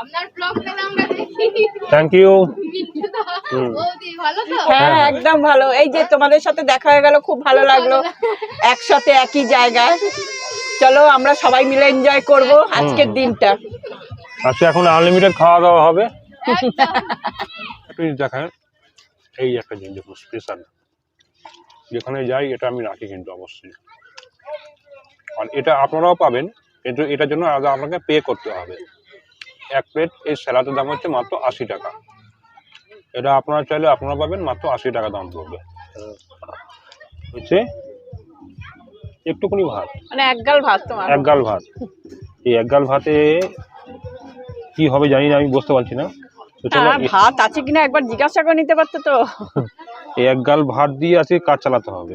আপনার ব্লগ আমরা দেখি। থ্যাংক ইউ তো? হ্যাঁ একদম ভালো। এই যে তোমাদের সাথে দেখা হয়ে গেল খুব ভালো লাগল। একসাথে একই জায়গায়। চলো আমরা সবাই মিলে এনজয় করব আজকের দিনটা। আজকে এখন আনলিমিটেড খাওয়া দাওয়া হবে। একটু এই একটা জিনিস দেখুন স্পেশাল যেখানে যাই এটা আমি রাখি কিন্তু অবশ্যই। আর এটা আপনারাও পাবেন কিন্তু এটার জন্য আলাদা আপনাকে পে করতে হবে। এক প্লেট এই স্যালাডের দাম হচ্ছে মাত্র আশি টাকা। এটা আপনারা চাইলে আপনারা পাবেন মাত্র আশি টাকা দাম পড়বে। হচ্ছে একটুখানি ভাত। মানে একগাল ভাত তোমার। এক গাল ভাত। এই এক গাল ভাতে কি হবে জানি না আমি বুঝতে পারছি না। তো চলো ভাত আছে কিনা একবার জিজ্ঞাসা করে নিতে পারতো তো। এই এক গাল ভাত দিয়ে আজকে কাজ চালাতে হবে।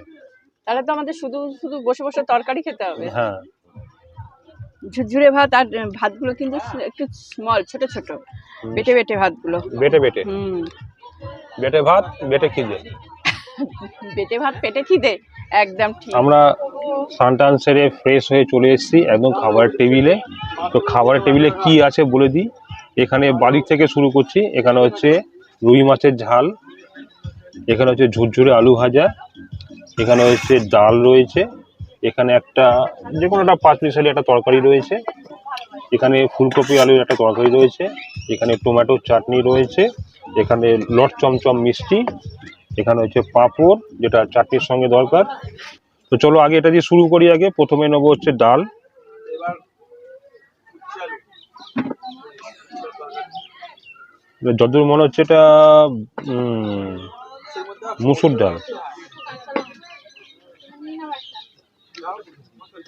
তাহলে তো আমাদের শুধু শুধু বসে বসে তরকারি খেতে হবে। হ্যাঁ। ঝুরঝুরে ভাত আর ভাতগুলো কিন্তু একটু স্মল ছোট ছোট। বেটে বেটে ভাতগুলো। বেটে বেটে। হুম। বেটে ভাত বেটে খিদে। বেটে ভাত পেটে খিদে? একদম ঠিক। আমরা সানটান সেরে ফ্রেশ হয়ে চলে এসেছি একদম খাবারের টেবিলে। তো খাবারের টেবিলে কি আছে বলে দিই? এখানে বাড়ি থেকে শুরু করছি। এখানে হচ্ছে রুই মাছের ঝাল। এখানে হচ্ছে ঝুরঝুরে আলু ভাজা। এখানে হচ্ছে ডাল রয়েছে। এখানে একটা যে কোনো একটা পাঁচ মিশালি একটা তরকারি রয়েছে। এখানে ফুলকপি, আলুর একটা তরকারি রয়েছে। এখানে টমেটোর চাটনি রয়েছে। এখানে লট চমচম মিষ্টি। এখানে হচ্ছে পাঁপড়, যেটা চাটনির সঙ্গে দরকার। তো চলো আগে এটা দিয়ে শুরু করি আগে। প্রথমে নেব হচ্ছে ডাল। যতদূর মনে হচ্ছে এটা মুসুর ডাল।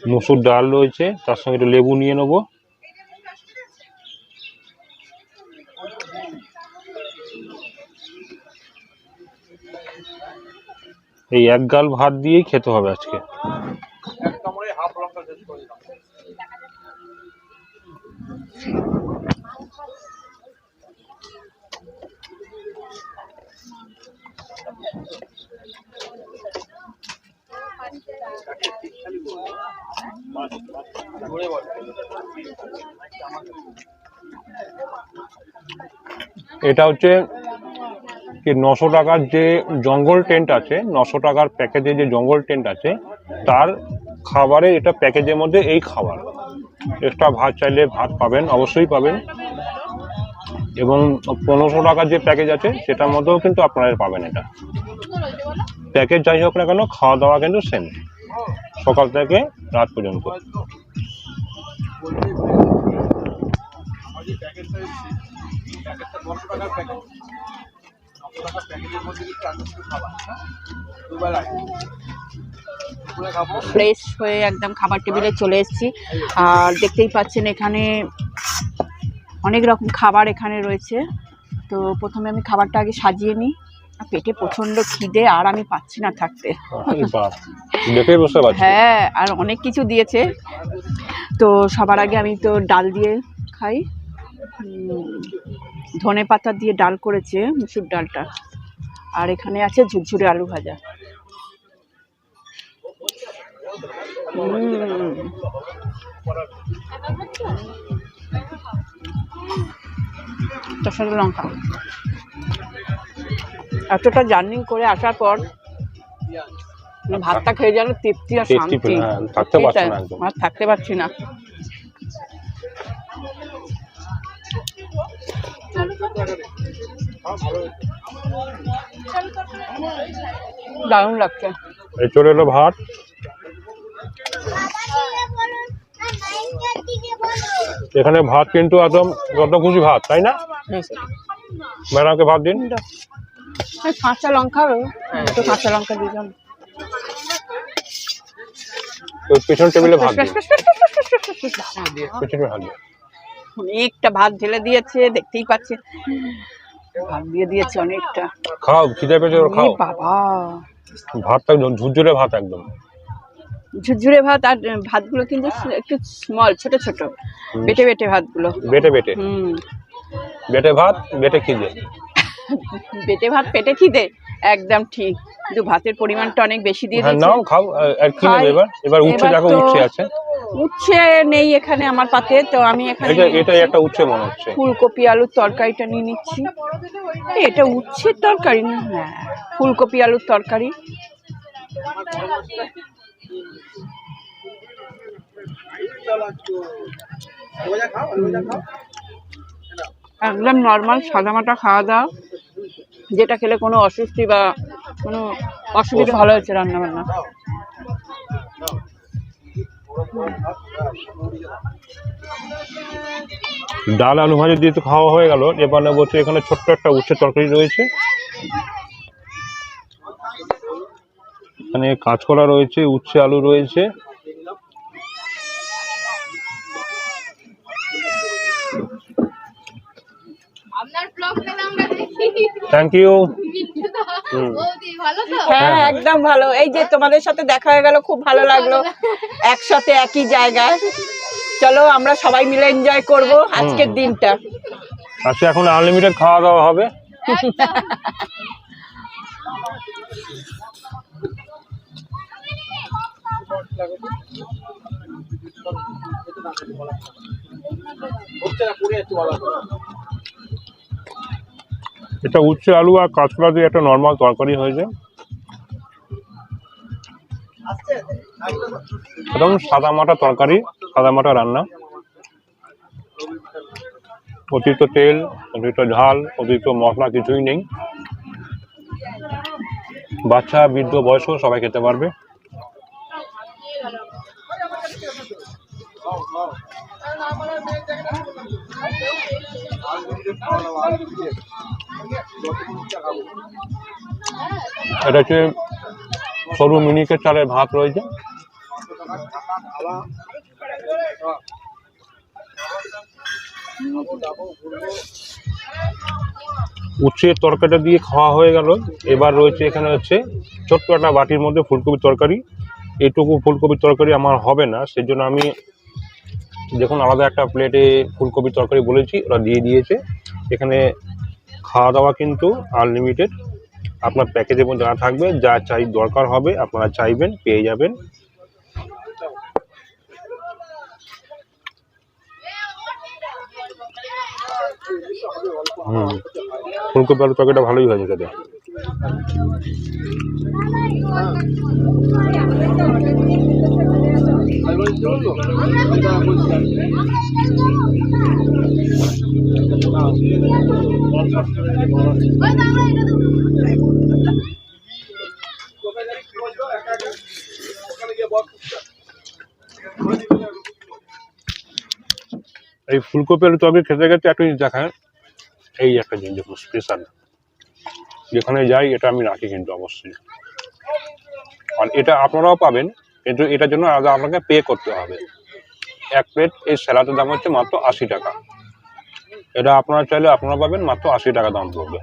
মুসুর ডাল রয়েছে, তার সঙ্গে একটু লেবু নিয়ে নেব। এই এক গাল ভাত দিয়েই খেতে হবে আজকে। এটা হচ্ছে কি নশো টাকার যে জঙ্গল টেন্ট আছে, নশো টাকার প্যাকেজে যে জঙ্গল টেন্ট আছে, তার খাবারে এটা প্যাকেজের মধ্যে এই খাবার। এক্সট্রা ভাত চাইলে ভাত পাবেন, অবশ্যই পাবেন। এবং পনেরোশো টাকার যে প্যাকেজ আছে, সেটার মধ্যেও কিন্তু আপনারা পাবেন এটা। প্যাকেজ যাই হোক না কেন, খাওয়া দাওয়া কিন্তু সেম সকাল থেকে রাত পর্যন্ত। ফ্রেশ হয়ে? একদম খাবার টেবিলে চলে এসেছি। আর দেখতেই পাচ্ছেন এখানে অনেক রকম খাবার এখানে রয়েছে। তো প্রথমে আমি খাবারটা আগে সাজিয়ে নিই। আর পেটে প্রচণ্ড খিদে আর আমি পাচ্ছি না থাকতে। হ্যাঁ আর অনেক কিছু দিয়েছে। তো সবার আগে আমি তো ডাল দিয়ে খাই। ধনে পাতা দিয়ে ডাল করেছে মুসুর ডালটা। আর এখানে আছে ঝুরঝুরে আলু ভাজা। লঙ্কা। এতটা জার্নি করে আসার পর মানে ভাতটা খেয়ে যেন তৃপ্তি আর শান্তি। হ্যাঁ, থাকতে পারছি না। দারুণ লাগছে। এই চলে এলো ভাত। এখানে ভাত কিন্তু একদম যত খুশি ভাত তাই না? ম্যাডামকে ভাত দিন। কাঁচা লঙ্কা একটু কাঁচা লঙ্কা দিলাম পেছন টেবিলে ভাত পেছনে ভাত অনেকটা ভাত ঢেলে দিয়েছে দেখতেই পাচ্ছে ভাত দিয়ে দিয়েছে অনেকটা। খাও খিদে পেয়েছে খাও। বাবা। ভাতটা একদম ঝুরঝুরে ভাত একদম। ঝুরঝুরে ভাত আর ভাতগুলো কিন্তু একটু স্মল ছোট ছোট। বেটে বেটে ভাতগুলো। বেটে বেটে। হুম। বেটে ভাত বেটে খিদে। বেটে ভাত পেটে খিদে? একদম ঠিক। কিন্তু ভাতের পরিমাণটা অনেক বেশি দিয়ে হ্যাঁ দিয়েছে। নাও খাও আর- কি নেবে এবার। এবার উচ্ছে দেখো উচ্ছে আছে। উচ্ছে নেই এখানে আমার পাতে তো আমি এখানে এটা নিয়ে এটা নিচ্ছি। একটা উচ্ছে মনে হচ্ছে। ফুলকপি আলুর তরকারিটা নিয়ে নিচ্ছি। এটা উচ্ছের তরকারি না? হ্যাঁ ফুলকপি আলুর তরকারি। একদম নর্মাল সাদামাটা খাওয়া দাওয়া। যেটা খেলে কোনো অস্বস্তি বা কোনো অসুবিধা ভালো হয়েছে রান্না বান্না ডাল আলু ভাজি দিয়ে তো খাওয়া হয়ে গেল। এবার নেব হচ্ছে এখানে ছোট্ট একটা উচ্ছের তরকারি রয়েছে। এখানে কাঁচকলা রয়েছে উচ্ছে আলু রয়েছে। থ্যাংক ইউ বিদ্যুৎ হুম। বৌদি ভালো তো হ্যাঁ। একদম ভালো। এই যে তোমাদের সাথে দেখা হয়ে গেল খুব ভালো লাগল। একসাথে একই জায়গায়। চলো আমরা সবাই মিলে এনজয় করব আজকের দিনটা। আচ্ছা এখন আনলিমিটেড খাওয়া দাওয়া হবে? এটা উচ্ছে আলু আর কাঁচকলা দিয়ে একটা নর্মাল তরকারি হয়েছে একদম সাদা মাটা তরকারি সাদা মাটা রান্না। অতিরিক্ত তেল, অতিরিক্ত ঝাল, অতিরিক্ত মশলা কিছুই নেই। বাচ্চা, বৃদ্ধ, বয়স্ক সবাই খেতে পারবে। এটা হচ্ছে সরু মিনিকেট চালের ভাত রয়েছে। উচ্ছের তরকারিটা দিয়ে খাওয়া হয়ে গেল। এবার রয়েছে এখানে হচ্ছে ছোট্ট একটা বাটির মধ্যে ফুলকপির তরকারি। এটুকু ফুলকপির তরকারি আমার হবে না, সেজন্য আমি দেখুন আলাদা একটা প্লেটে ফুলকপির তরকারি বলেছি, ওরা দিয়ে দিয়েছে। এখানে খাওয়া দাওয়া কিন্তু আনলিমিটেড আপনার প্যাকেজের মধ্যে যা থাকবে, যা চাই দরকার হবে, আপনারা চাইবেন, পেয়ে যাবেন। হুম, ফুলকপি আলু তরকারিটা ভালোই হয়েছে এই ফুলকপি আলু তরকারি খেতে খেতে একটা জিনিস দেখায় এই একটা জিনিস দেখুন স্পেশাল যেখানে যাই, এটা আমি রাখি কিন্তু অবশ্যই। আর এটা আপনারাও পাবেন, কিন্তু এটার জন্য আলাদা আপনাকে পে করতে হবে। এক প্লেট এই স্যালাডের দাম হচ্ছে মাত্র আশি টাকা। এটা আপনারা চাইলে আপনারা পাবেন, মাত্র আশি টাকা দাম পড়বে।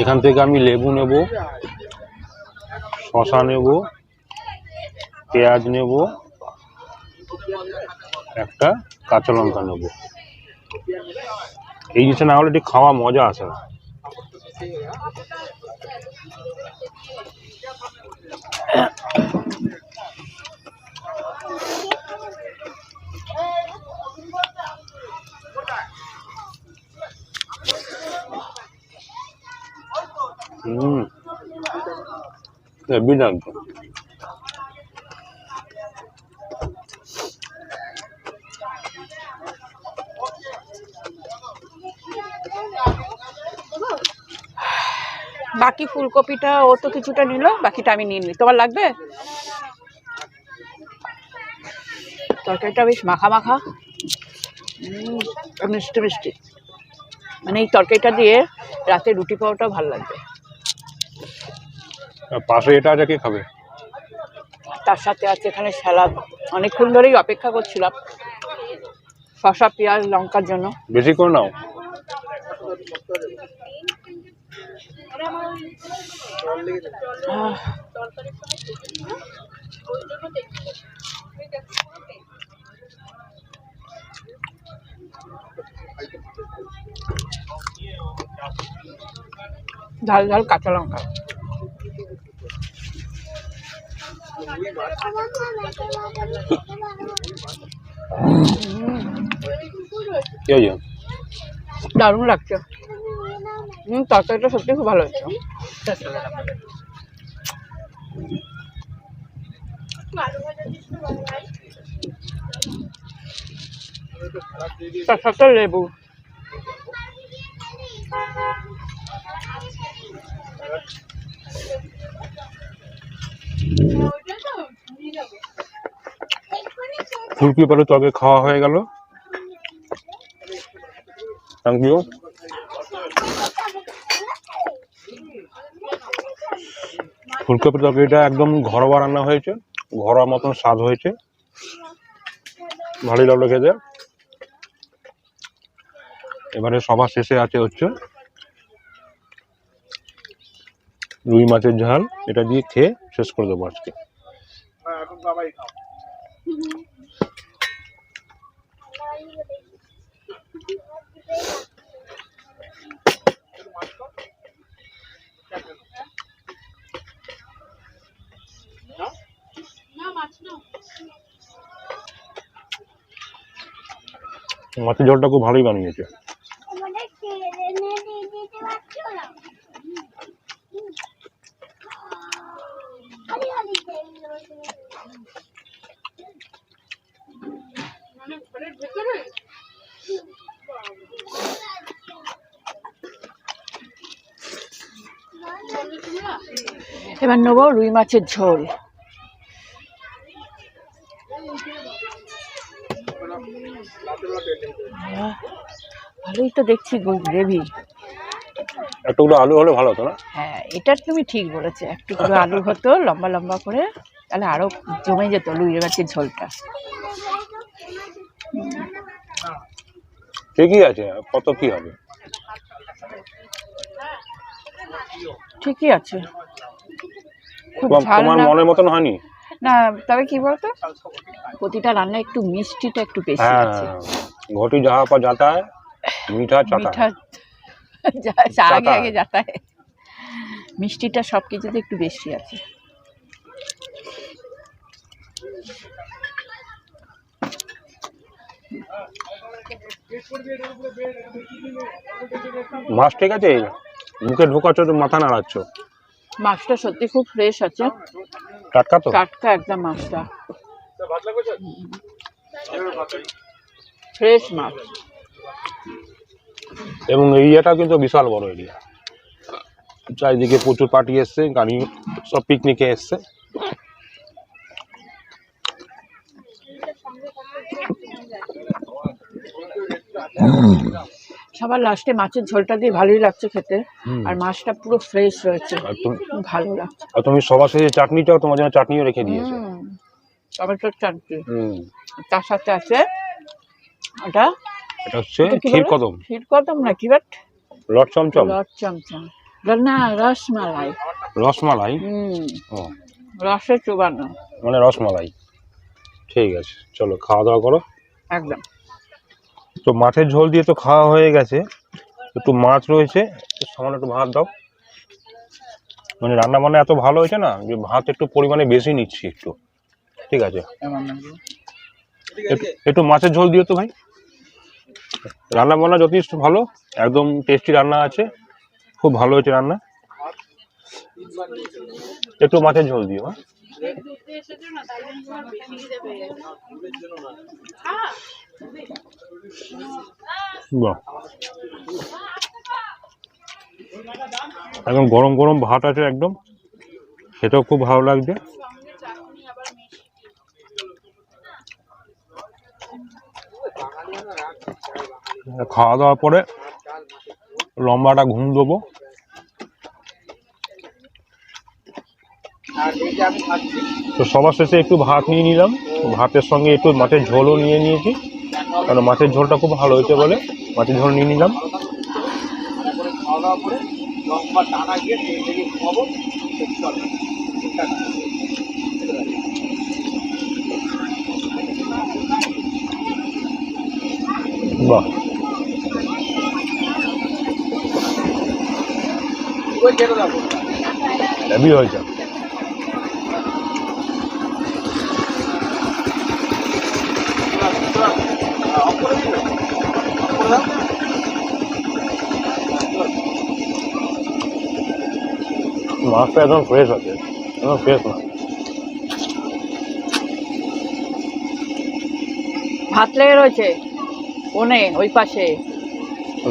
এখান থেকে আমি লেবু নেব শশা নেব, পেঁয়াজ নেব, একটা কাঁচা লঙ্কা নেব। এই জিনিসটা না হলে ঠিক খাওয়া মজা আসে না। হুম হেভি লাগবে বাকি ফুলকপিটা ও তো কিছুটা নিল বাকিটা আমি নিয়ে নিই। তোমার লাগবে? তরকারিটা বেশ মাখা মাখা। মিষ্টি মিষ্টি। মানে এই তরকারিটা দিয়ে রাতে রুটি পাওয়াটাও ভালো লাগবে। পাশে এটা আছে কে খাবে? তার সাথে আছে এখানে স্যালাড অনেকক্ষণ ধরেই অপেক্ষা করছিলাম। শসা পেঁয়াজ লঙ্কার জন্য। বেশি করে নাও। ঝাল ঝাল কাঁচা লঙ্কা। কি হয়েছে দারুণ লাগছে। হুম, তরকারিটা সত্যি খুব ভালো হয়েছে। তার সাথে লেবু। ফুলকি পালে তবে খাওয়া হয়ে গেল। থ্যাংক ইউ ফুলকপি তরকারিটা একদম ঘরোয়া রান্না হয়েছে, ঘরোয়া মতন স্বাদ হয়েছে। ভালোই লাগল খেতে। এবারে সবার শেষে আছে হচ্ছে রুই মাছের ঝাল, এটা দিয়ে খেয়ে শেষ করে দেবো আজকে। মাছের ঝোলটা খুব ভালোই বানিয়েছে। এবার নেব রুই মাছের ঝোল। তো দেখছি গ্রেভি একটুগুলো আলু হলে ভালো হতো না? হ্যাঁ এটা তুমি ঠিক বলেছ একটু করে আলু হতো লম্বা লম্বা করে তাহলে আরও জমে যেত রুই মাছের ঝোলটা। ঠিকই আছে কত কি হবে? ঠিকই আছে। খুব তোমার ঝাল তোমার না মনের মতন হয়নি? না তবে কি বলতো? প্রতিটা রান্না একটু মিষ্টিটা একটু বেশি হ্যাঁ আছে। ঘটি যাহা পা যাতা মিঠা মিঠা চা আগে আগে যাতায় মিষ্টিটা সব কিছুতে একটু বেশি আছে। মাছ ঠিক আছে? মুখে ঢোকাচ্ছ তো মাথা নাড়াচ্ছ? মাছটা সত্যি খুব ফ্রেশ আছে। টাটকা তো? টাটকা একদম মাছটা। ফ্রেশ মাছ। এবং এরিয়াটা কিন্তু বিশাল বড় এরিয়া। চারিদিকে প্রচুর পার্টি এসছে গাড়ি সব পিকনিকে এসছে। সবার লাস্টে মাছের ঝোলটা দিয়ে ভালোই লাগছে খেতে। আর মাছটা পুরো ফ্রেশ রয়েছে। ভালো লাগছে। আর তুমি সবার সাথে চাটনিটাও তোমার জন্য চাটনিও রেখে দিয়েছ। টমেটোর চাটনি। তার সাথে আছে ওটা এটা হচ্ছে ক্ষীর কদম ক্ষীর কদম না কি বাট? লট চমচম। রস চমচম। না রসমালাই। রসমালাই? ও। রসে চুবানো। মানে রসমালাই। ঠিক আছে চলো খাওয়া দাওয়া করো। একদম। তো মাছের ঝোল দিয়ে তো খাওয়া হয়ে গেছে। একটু মাছ রয়েছে সামান্য একটু ভাত দাও। মানে রান্না বান্না এত ভালো হয়েছে না যে ভাত একটু পরিমাণে বেশি নিচ্ছি একটু। ঠিক আছে। একটু- একটু মাছের ঝোল দিও তো ভাই। রান্না বান্না যথেষ্ট ভালো, একদম টেস্টি রান্না আছে, খুব ভালো হয়েছে রান্না। একটু মাছের ঝোল দিও হ্যাঁ। একদম গরম গরম ভাত আছে একদম সেটাও খুব ভালো লাগছে। খাওয়া দাওয়ার পরে লম্বাটা ঘুম দেবো। তো সবার শেষে একটু ভাত নিয়ে নিলাম। ভাতের সঙ্গে একটু মাছের ঝোলও নিয়ে নিয়েছি। কারণ মাছের ঝোলটা খুব ভালো হয়েছে বলে মাছের ঝোল নিয়ে নিলাম। খাওয়া হেভি হয়েছে মাছটা একদম ফ্রেশ আছে একদম ফ্রেশ না ভাত লেগে রয়েছে কোণে ওই পাশে?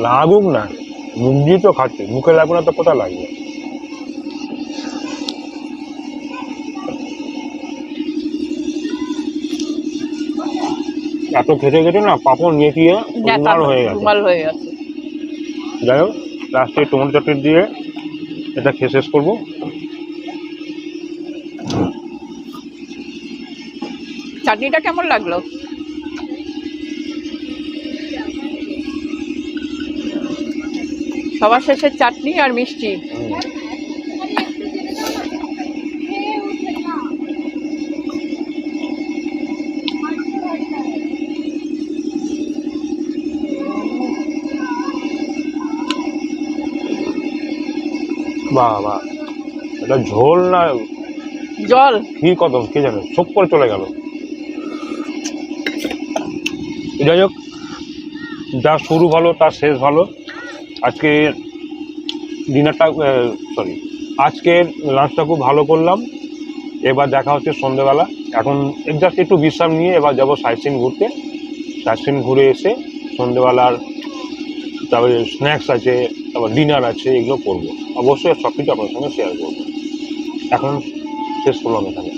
লাগুক না। মুখ দিয়ে তো খাচ্ছে মুখে লাগবে না তো কোথায় লাগবে? এত খেতে খেতে না পাপড় নেতিয়ে রুমাল হয়ে গেছে। রুমাল হয়ে গেছে। যাই হোক লাস্টে টমেটো চাটনি দিয়ে এটা খেয়ে শেষ করব। চাটনিটা কেমন লাগল? সবার শেষে চাটনি আর মিষ্টি। বাহ বাহ এটা ঝোল না? জল। কি কদম কে জানে? সব করে চলে গেল। যাই হোক যা শুরু ভালো তার শেষ ভালো। আজকে ডিনারটা সরি আজকে লাঞ্চটা খুব ভালো করলাম। এবার দেখা হচ্ছে সন্ধেবেলা। এখন জাস্ট একটু বিশ্রাম নিয়ে এবার যাব সাইট সিন ঘুরতে। সাইট সিন ঘুরে এসে সন্ধেবেলার তারপরে স্ন্যাক্স আছে, তারপর ডিনার আছে, এগুলো করব। অবশ্যই সব কিছু আপনার সঙ্গে শেয়ার করব। এখন শেষ করলাম এখানে।